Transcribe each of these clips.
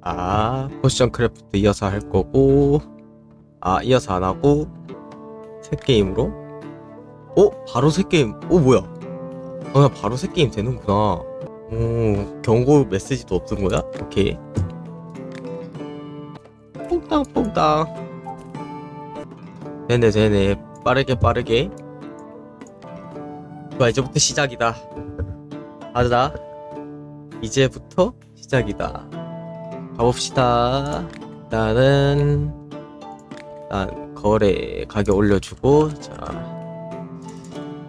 아 포션 크래프트 이어서 할 거고 아 이어서 안 하고 새 게임으로? 어 바로 새 게임. 어 뭐야? 아 그냥 바로 새 게임 되는구나. 오 경고 메시지도 없는 거야? 오케이. 퐁당퐁당 되네 되네. 빠르게 빠르게. 좋아 이제부터 시작이다. 맞아 이제부터 시작이다 가봅시다. 일단은 일단 거래 가격 올려주고 자,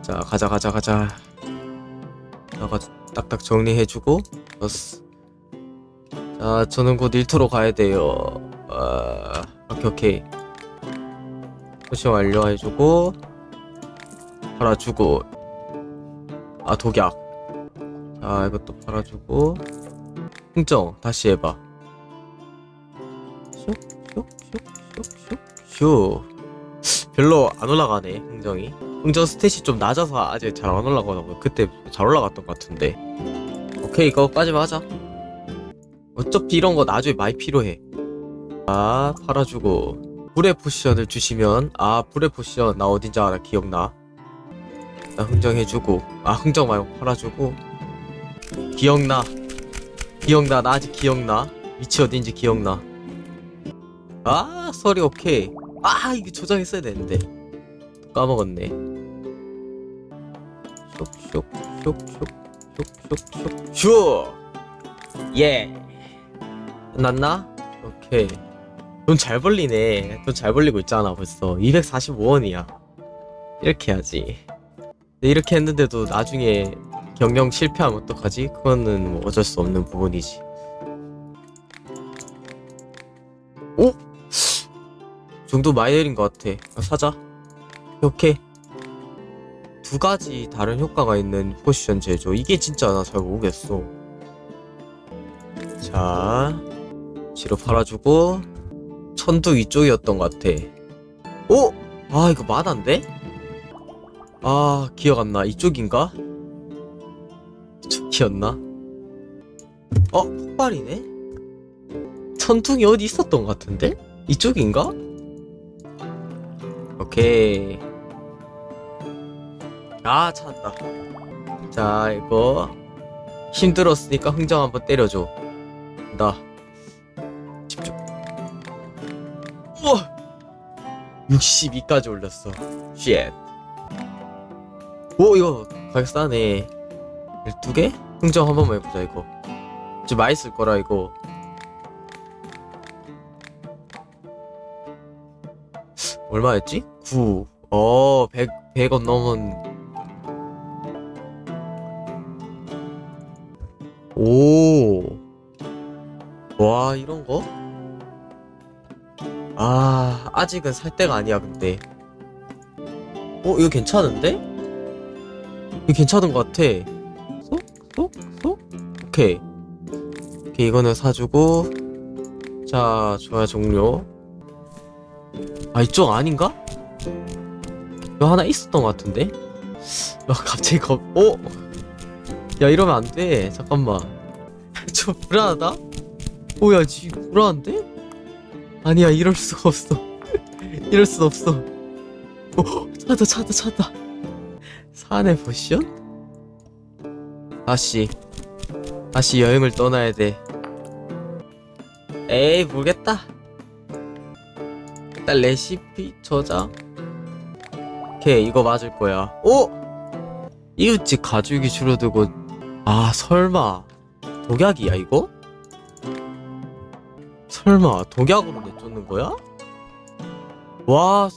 자 가자 가자 가자. 나가 딱딱 정리해주고 좋았어 자 저는 곧 일터로 가야 돼요. 아 오케이 오케이. 포션 완료해주고 팔아주고. 아 독약. 자 이것도 팔아주고. 흥정 다시 해봐 슉슉슉슉슉슉 별로 안 올라가네 흥정이. 흥정 스탯이 좀 낮아서 아직 잘 안 올라가고 그때 잘 올라갔던 것 같은데. 오케이 이거까지만 하자. 어차피 이런 거 나중에 많이 필요해. 자 팔아주고. 불의 포션을 주시면 아 불의 포션 나 어딘지 알아 기억나? 나 흥정 해주고. 아 흥정 말고 팔아주고. 기억나. 기억나. 나 아직 기억나. 위치 어딘지 기억나 아 서리 오케이 아 이거 조정했어야 되는데. 까먹었네. 쇽쇽쇽쇽쇽쇽슉예 끝났나? 오케이 돈 잘 벌리네. 돈 잘 벌리고 있잖아 벌써. 245원이야. 이렇게 해야지. 이렇게 했는데도 나중에 경영 실패하면 어떡하지? 그거는 뭐 어쩔 수 없는 부분이지. 오? 정도 많이 내린 것 같아 아, 사자 오케이 두 가지 다른 효과가 있는 포션 제조 이게 진짜 나 잘 모르겠어 자 지로 팔아주고 천두 이쪽이었던 것 같아 오? 아 이거 만한데? 아 기억 안 나 이쪽인가? 이쪽이었나? 어? 폭발이네? 천둥이 어디 있었던 것 같은데? 이쪽인가? 오케이. 아 찾았다. 자 이거 힘들었으니까 흥정 한번 때려줘. 나. 집중. 우와! 62까지 올렸어. 쉣. 오 이거 가격 싸네. 12개? 흥정 한 번만 해보자 이거. 좀 맛있을 거라 이거 얼마였지? 9 어, 100, 100원 넘은 오. 와, 이런 거? 아, 아직은 살 때가 아니야, 근데. 어, 이거 괜찮은데? 이거 괜찮은 것 같아. 쏙, 쏙, 쏙? 오케이. 오케이, 이거는 사주고. 자, 좋아요, 종료. 아, 이쪽 아닌가? 이거 하나 있었던 것 같은데? 아, 갑자기 겁, 어? 야, 이러면 안 돼. 잠깐만. 저 불안하다? 오, 야, 지금 불안한데? 아니야, 이럴 수가 없어. 이럴 수 없어. 오, 찾다, 찾다, 찾다. 사내 포션? 다시. 다시 여행을 떠나야 돼. 에이, 모르겠다. 일단 레시피 저장. 오케이 이거 맞을 거야 오! 이웃집 가죽이 줄어들고 아 설마 독약이야 이거? 설마 독약으로 내쫓는 거야? 와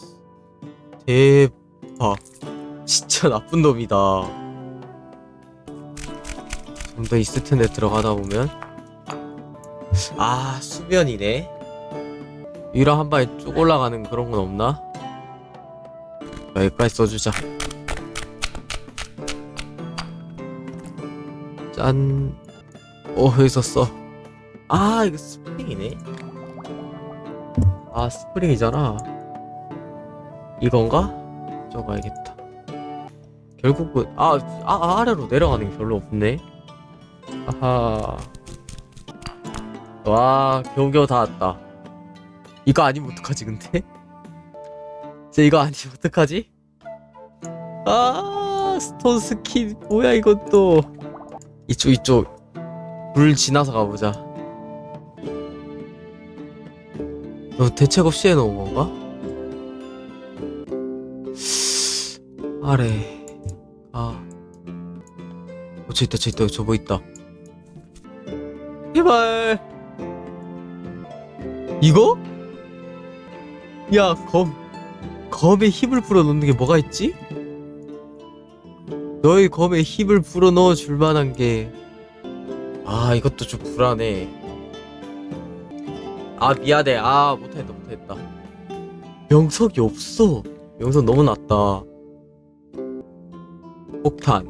대박 진짜 나쁜 놈이다 좀더 있을 텐데 들어가다 보면 아 수면이네 위로 한 방에 쭉 올라가는 그런 건 없나? 여기까지 써주자. 짠. 오, 여기 있었어. 아 이거 스프링이네. 아 스프링이잖아. 이건가? 적어야겠다. 결국은 아, 아 아, 아래로 내려가는 게 별로 없네. 아하. 와 겨우겨우 다 왔다 이거 아니면 어떡하지 근데? 진짜 이거 아니면 어떡하지? 아 스톤 스킨. 뭐야 또 이쪽 이쪽. 물 지나서 가보자. 너 대책 없이 해놓은 건가? 아래. 아. 어, 저 있다 저 있다. 저뭐 있다. 제발. 이거? 야, 검. 검에 힘을 불어넣는 게 뭐가 있지? 너의 검에 힘을 불어넣어 줄 만한 게. 아, 이것도 좀 불안해. 아, 미안해. 아, 못했다, 못했다. 명석이 없어. 명석 너무 낮다. 폭탄.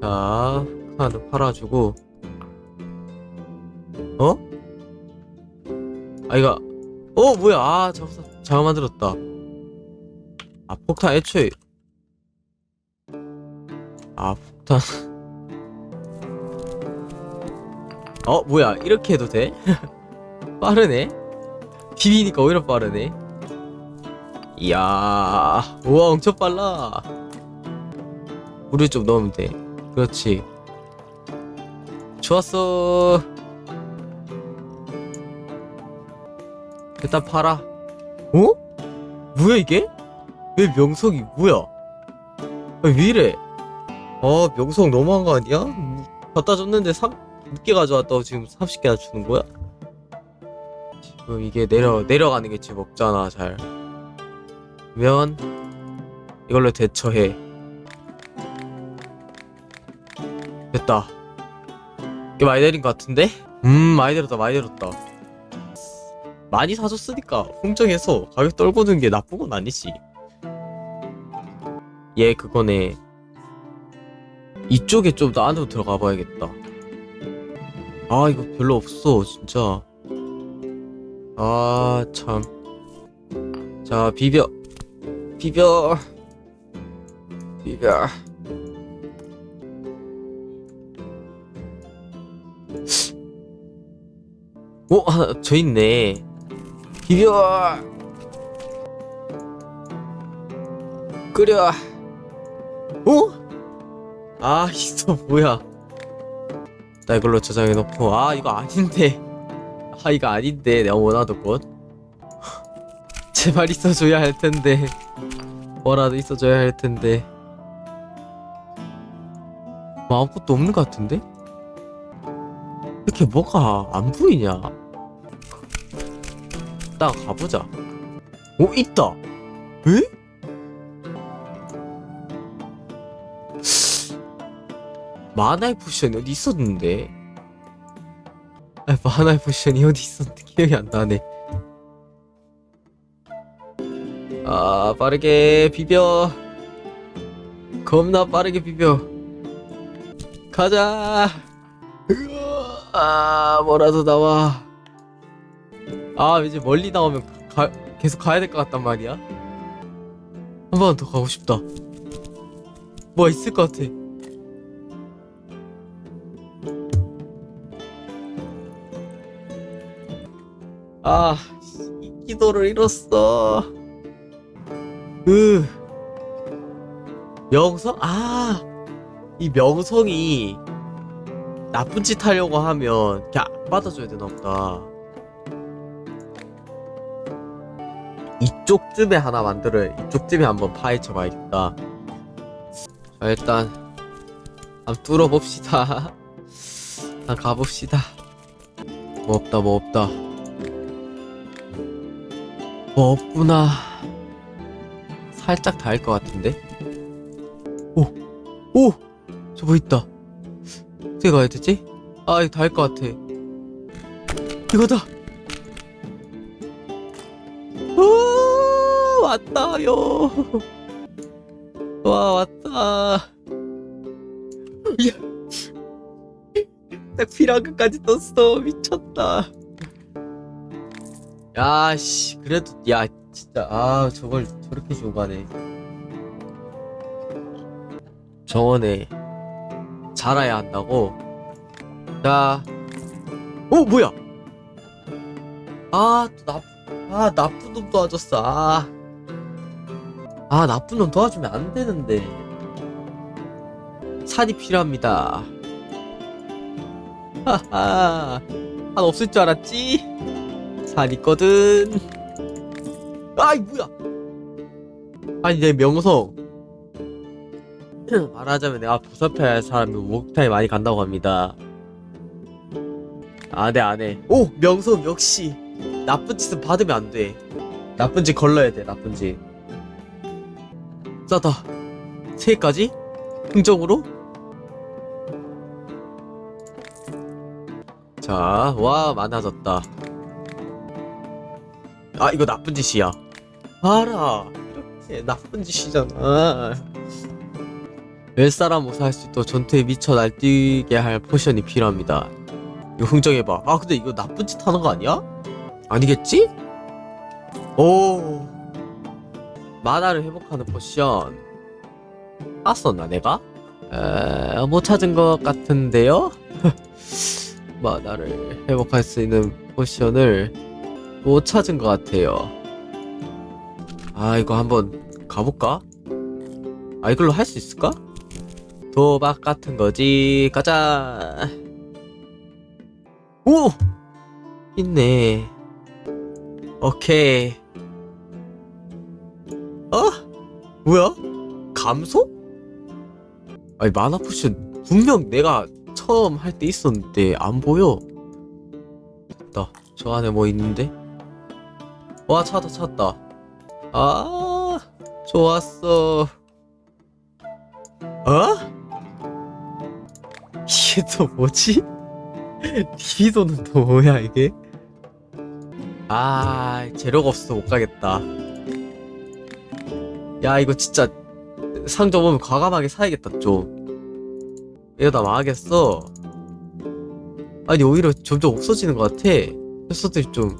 자, 폭탄을 팔아주고. 어? 아 이거 어 뭐야. 아 잘못 잘못 만들었다. 아 폭탄 애초에. 아 폭탄. 어 뭐야. 이렇게 해도 돼? 빠르네. 비비니까 오히려 빠르네. 이야. 우와 엄청 빨라. 물을 좀 넣으면 돼. 그렇지. 좋았어 일단 팔아. 어? 뭐야 이게? 왜 명석이 뭐야? 아, 왜 이래? 아 명석 너무한 거 아니야? 음, 갖다 줬는데 3, 늦게 가져왔다고 지금 30개나 주는 거야? 지금 이게 내려 내려가는 게 지금 없잖아 잘. 그러면 이걸로 대처해. 됐다. 이게 많이 내린 것 같은데? 음 많이 내렸다 많이 내렸다. 많이 사줬으니까 흥정해서 가격 떨구는 게 나쁜 건 아니지. 얘 그거네. 이쪽에 좀 더 안으로 들어가 봐야겠다. 아 이거 별로 없어 진짜. 아 참. 자 비벼 비벼 비벼. 오 하나 저 있네. 비벼 끓여 어? 아 이거 뭐야? 나 이걸로 저장해 놓고. 아 이거 아닌데. 아 이거 아닌데. 내가 원하던 것. 제발 있어줘야 할 텐데. 뭐라도 있어줘야 할 텐데. 뭐 아무것도 없는 것 같은데? 이렇게 뭐가 안 보이냐 이따 가보자. 오 있다. 에? 마나의 포션이 어디 있었는데? 아, 마나의 포션이 어디 있었는데 기억이 안 나네. 아 빠르게 비벼. 겁나 빠르게 비벼. 가자. 으아, 아 뭐라도 나와. 아 이제 멀리 나오면 가, 계속 가야 될 것 같단 말이야. 한 번 더 가고 싶다. 뭐가 있을 것 같아. 아 이 기도를 잃었어. 그 명성? 아 이 명성이 나쁜 짓 하려고 하면 그냥 안 받아줘야 되나 보다 이쪽쯤에 하나 만들어 이쪽쯤에 한번 파헤쳐 봐야겠다. 자 일단 한번 뚫어봅시다. 한번 가봅시다. 뭐 없다 뭐 없다. 뭐 없구나. 살짝 닿을 것 같은데? 오! 오! 저 뭐 있다. 어떻게 가야 되지? 아 이거 닿을 것 같아. 이거다 왔다요. 와 왔다. 야, 것까지 떴어. 미쳤다. 야, 씨, 그래도 야, 진짜 아 저걸 저렇게 주고 가네. 정원에 자라야 한다고. 자, 어 뭐야 아 또 나, 아 나쁜 놈 도 와줬어 아, 아 나쁜 놈 도와주면 안 되는데. 산이 필요합니다. 하하. 산 없을 줄 알았지? 산 있거든. 아이 뭐야. 아니 내 명성. 말하자면 내가 부섭해야 할 사람이 목욕탕에 많이 간다고 합니다. 안해 안해. 오 명성 역시. 나쁜 짓은 받으면 안돼. 나쁜 짓 걸러야 돼 나쁜 짓 짜다 세 개까지? 흥정으로? 자, 와, 많아졌다. 아, 이거 나쁜 짓이야. 알아. 이렇게 나쁜 짓이잖아. 열 사람 무사할 수 있도록 전투에 미쳐 날뛰게 할 포션이 필요합니다. 이거 흥정해봐. 아, 근데 이거 나쁜 짓 하는 거 아니야? 아니겠지? 오. 만화를 회복하는 포션. 땄었나, 내가? 에, 못 찾은 것 같은데요? 만화를 회복할 수 있는 포션을 못 찾은 것 같아요. 아, 이거 한번 가볼까? 아, 이걸로 할 수 있을까? 도박 같은 거지. 가자. 오! 있네. 오케이. 뭐야? 감소? 아니, 만화 포션 분명 내가 처음 할 때 있었는데 안 보여. 됐다. 저 안에 뭐 있는데? 와, 찾았다, 찾았다. 아, 좋았어. 어? 이게 또 뭐지? 리비도는 또 뭐야 이게? 아 재료가 없어서 못 가겠다. 야 이거 진짜 상점 오면 과감하게 사야겠다 좀. 이러다 망하겠어. 아니 오히려 점점 없어지는 것 같아. 녀석들이 좀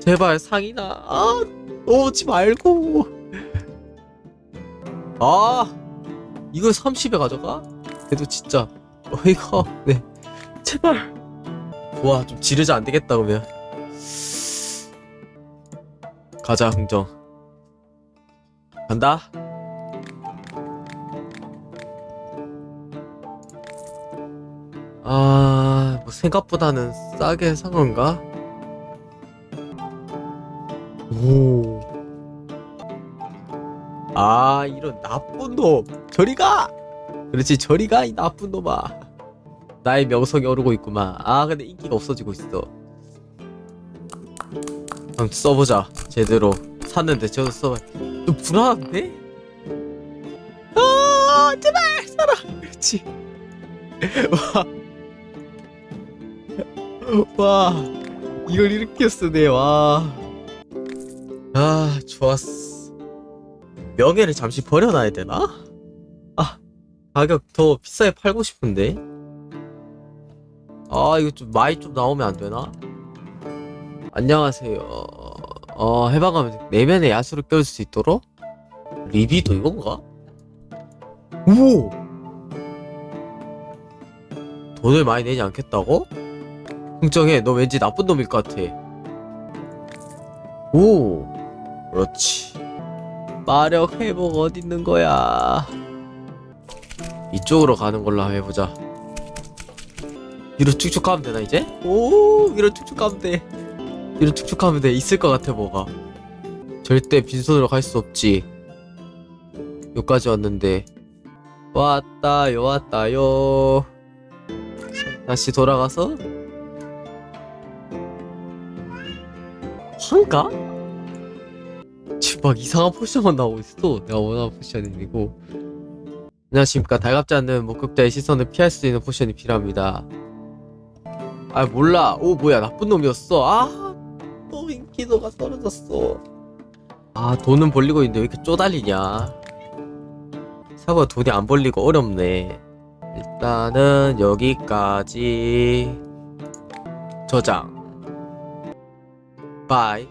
제발 상이나 아 오지 말고. 아 이걸 30에 가져가? 그래도 진짜 어이가 없네. 제발. 와, 좀 지르자 안 되겠다 그러면. 가자, 흥정. 간다. 아, 뭐 생각보다는 싸게 산 건가? 오. 아, 이런 나쁜 놈. 저리 가! 그렇지, 저리 가, 이 나쁜 놈아. 나의 명성이 오르고 있구만. 아, 근데 인기가 없어지고 있어. 한번 써보자. 제대로. 샀는데 저도 써봐. 좀 불안한데? 아, 제발 살아. 그렇지. 와, 와, 이걸 이렇게 쓰네. 와. 아, 좋았어. 명예를 잠시 버려놔야 되나? 아, 가격 더 비싸게 팔고 싶은데. 아 이거 좀 많이 좀 나오면 안 되나? 안녕하세요. 어 해방하면 내면의 야수를 껴줄 수 있도록 리비도 이건가? 오 돈을 많이 내지 않겠다고? 흥정해 너 왠지 나쁜 놈일 것 같아. 오 그렇지. 마력 회복 어디 있는 거야? 이쪽으로 가는 걸로 한번 해보자. 위로 쭉쭉 가면 되나 이제? 오 위로 쭉쭉 가면 돼 쭉쭉 가면 돼 있을 것 같아 뭐가. 절대 빈손으로 갈 수 없지. 여기까지 왔는데. 왔다요 왔다요. 다시 돌아가서? 환가? 지금 막 이상한 포션만 나오고 있어. 내가 원하는 포션이 아니고. 안녕하십니까. 달갑지 않는 목격자의 시선을 피할 수 있는 포션이 필요합니다. 아 몰라. 오 뭐야. 나쁜 놈이었어. 아 또 인기도가 떨어졌어. 아 돈은 벌리고 있는데 왜 이렇게 쪼달리냐? 사고가 돈이 안 벌리고 어렵네. 일단은 여기까지. 저장. 바이